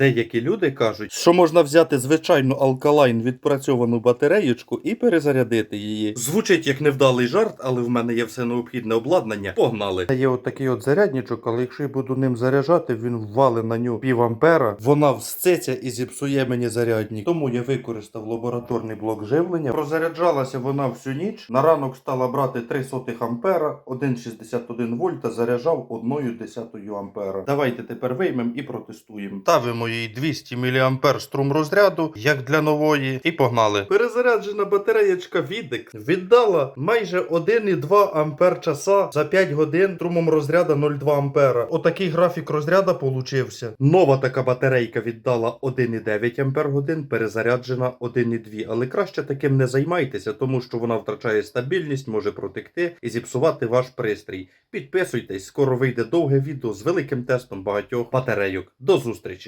Деякі люди кажуть, що можна взяти звичайну алкалайн відпрацьовану батареєчку і перезарядити її. Звучить як невдалий жарт, але в мене є все необхідне обладнання. Погнали. Є от такий от зарядничок, але якщо я буду ним заряджати, він ввали на нього пів ампера. Вона всцеться і зіпсує мені зарядник. Тому я використав лабораторний блок живлення. Прозаряджалася вона всю ніч. На ранок стала брати 3 сотих ампера, 1,61 вольта, заряджав 1 десятою ампера. Давайте тепер виймемо і протестуємо. Ставимо їй 200 мА струм розряду, як для нової, і погнали. Перезаряджена батареєчка Відик віддала майже 1,2 ампер часа за 5 годин струмом розряду 0,2 ампера. Отакий графік розряду получився. Нова така батарейка віддала 1,9 ампер годин, перезаряджена 1,2. Але краще таким не займайтеся, тому що вона втрачає стабільність, може протекти і зіпсувати ваш пристрій. Підписуйтесь, скоро вийде довге відео з великим тестом багатьох батарейок. До зустрічі!